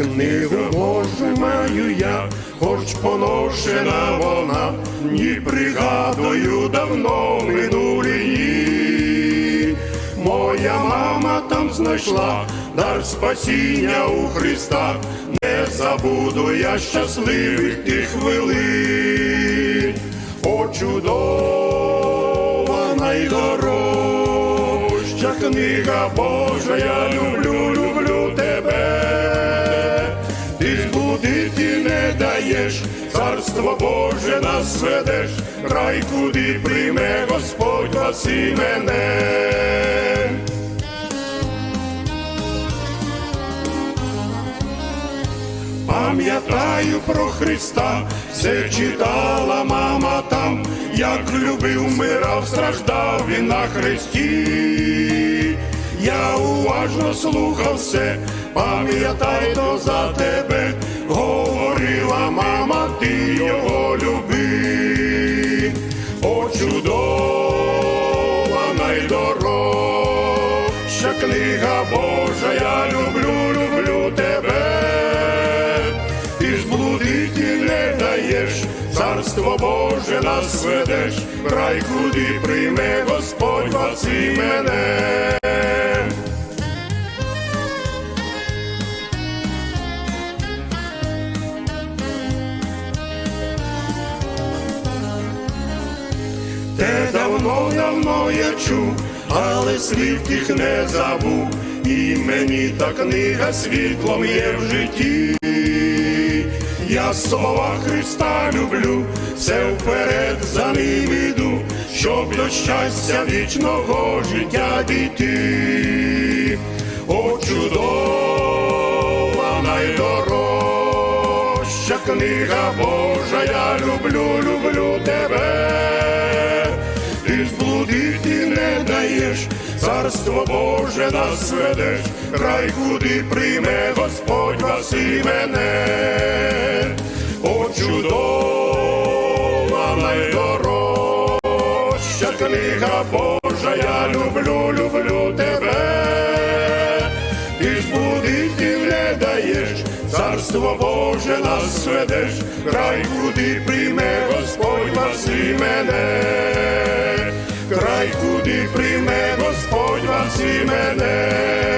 книгу Божу маю я, хоч поношена вона, ні пригадую давно минулі дні. Моя мама там знайшла дар спасіння у Христа, не забуду я щасливих тих хвилин. О, чудова найдорожча книга Божа, я люблю, даєш, царство Боже нас ведеш, рай куди прийме Господь вас і мене. Пам'ятаю про Христа, все читала мама там, як любив, мирав, страждав він на хресті. Я уважно слухав все, пам'ятай то за тебе, чудова найдорожча книга Божа, я люблю, люблю тебе. Ти ж блудити не даєш, царство Боже нас ведеш, рай куди прийме Господь Давно, давно я чув, але слів тих не забув, і мені та книга світлом є в житті. Я слова Христа люблю, все вперед за ним іду, щоб до щастя вічного життя дійти. О, чудова найдорожча книга Божа, я люблю, люблю тебе. Не царство Боже нас ведеш, край куди прийме Господь вас і мене. О, чудова найдорожча книга Божа, я люблю, люблю тебе. Ти збудити не даєш, царство Боже нас ведеш, край куди прийме Господь вас і мене, куди прийме Господь вас і мене.